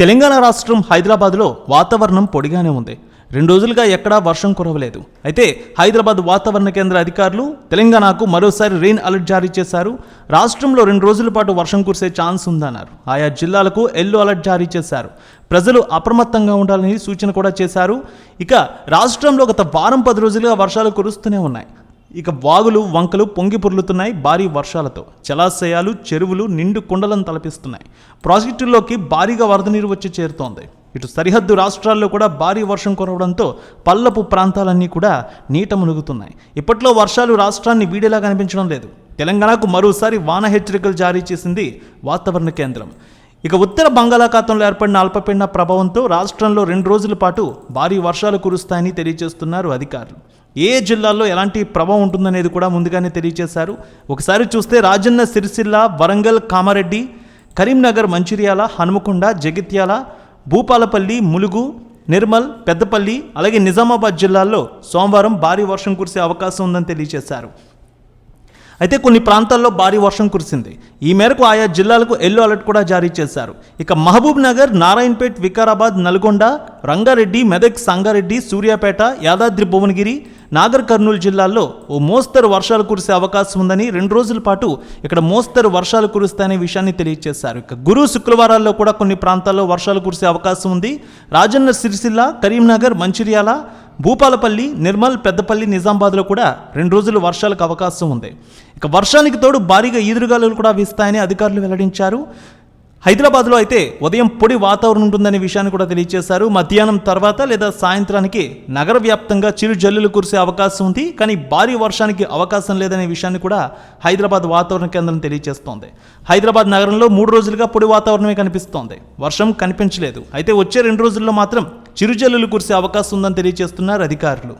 తెలంగాణ రాష్ట్రం హైదరాబాద్లో వాతావరణం పొడిగానే ఉంది. రెండు రోజులుగా ఎక్కడా వర్షం కురవలేదు. అయితే హైదరాబాద్ వాతావరణ కేంద్ర అధికారులు తెలంగాణకు మరోసారి రెయిన్ అలర్ట్ జారీ చేశారు. రాష్ట్రంలో రెండు రోజుల పాటు వర్షం కురిసే ఛాన్స్ ఉందన్నారు. ఆయా జిల్లాలకు ఎల్లో అలర్ట్ జారీ చేశారు. ప్రజలు అప్రమత్తంగా ఉండాలని సూచన కూడా చేశారు. ఇక రాష్ట్రంలో గత వారం పది రోజులుగా వర్షాలు కురుస్తూనే ఉన్నాయి. ఇక వాగులు వంకలు పొంగి పొర్లుతున్నాయి భారీ వర్షాలతో. జలాశయాలు చెరువులు నిండు కుండలను తలపిస్తున్నాయి. ప్రాజెక్టుల్లోకి భారీగా వరద నీరు వచ్చి చేరుతోంది. ఇటు సరిహద్దు రాష్ట్రాల్లో కూడా భారీ వర్షం కురవడంతో పల్లపు ప్రాంతాలన్నీ కూడా నీట మునుగుతున్నాయి. ఇప్పట్లో వర్షాలు రాష్ట్రాన్ని వీడేలా కనిపించడం లేదు. తెలంగాణకు మరోసారి వాన హెచ్చరికలు జారీ చేసింది వాతావరణ కేంద్రం. ఇక ఉత్తర బంగాళాఖాతంలో ఏర్పడిన అల్పపీడన ప్రభావంతో రాష్ట్రంలో రెండు రోజుల పాటు భారీ వర్షాలు కురుస్తాయని తెలియజేస్తున్నారు అధికారులు. ఏ జిల్లాల్లో ఎలాంటి ప్రభావం ఉంటుందనేది కూడా ముందుగానే తెలియజేశారు ఒకసారి చూస్తే రాజన్న సిరిసిల్ల వరంగల్ కామారెడ్డి కరీంనగర్ మంచిర్యాల హనుమకొండ జగిత్యాల భూపాలపల్లి ములుగు నిర్మల్ పెద్దపల్లి అలాగే నిజామాబాద్ జిల్లాల్లో సోమవారం భారీ వర్షం కురిసే అవకాశం ఉందని తెలియజేశారు అయితే కొన్ని ప్రాంతాల్లో భారీ వర్షం కురిసింది. ఈ మేరకు ఆయా జిల్లాలకు ఎల్లో అలర్ట్ కూడా జారీ చేశారు. ఇక మహబూబ్ నగర్ నారాయణపేట్ వికారాబాద్ నల్గొండ రంగారెడ్డి మెదక్ సంగారెడ్డి సూర్యాపేట యాదాద్రి భువనగిరి నాగర్ కర్నూలు జిల్లాల్లో ఓ మోస్తరు వర్షాలు కురిసే అవకాశం ఉందని రెండు రోజుల పాటు ఇక్కడ మోస్తరు వర్షాలు కురుస్తాయనే విషయాన్ని తెలియజేశారు ఇక గురు శుక్రవారాల్లో కూడా కొన్ని ప్రాంతాల్లో వర్షాలు కురిసే అవకాశం ఉంది. రాజన్న సిరిసిల్ల కరీంనగర్ మంచిర్యాల భూపాలపల్లి నిర్మల్ పెద్దపల్లి నిజామాబాద్లో కూడా రెండు రోజులు వర్షాలకు అవకాశం ఉంది. ఇక వర్షానికి తోడు భారీగా ఈదురుగాలులు కూడా వీస్తాయని అధికారులు వెల్లడించారు. హైదరాబాద్లో అయితే ఉదయం పొడి వాతావరణం ఉంటుందనే విషయాన్ని కూడా తెలియజేశారు మధ్యాహ్నం తర్వాత లేదా సాయంత్రానికి నగర వ్యాప్తంగా చిరు జల్లులు కురిసే అవకాశం ఉంది. కానీ భారీ వర్షానికి అవకాశం లేదనే విషయాన్ని కూడా హైదరాబాద్ వాతావరణ కేంద్రం తెలియజేస్తోంది హైదరాబాద్ నగరంలో మూడు రోజులుగా పొడి వాతావరణమే కనిపిస్తోంది. వర్షం కనిపించలేదు. అయితే వచ్చే రెండు రోజుల్లో మాత్రం చిరుజల్లులు కురిసే అవకాశం ఉందని తెలియజేస్తున్నారు అధికారులు.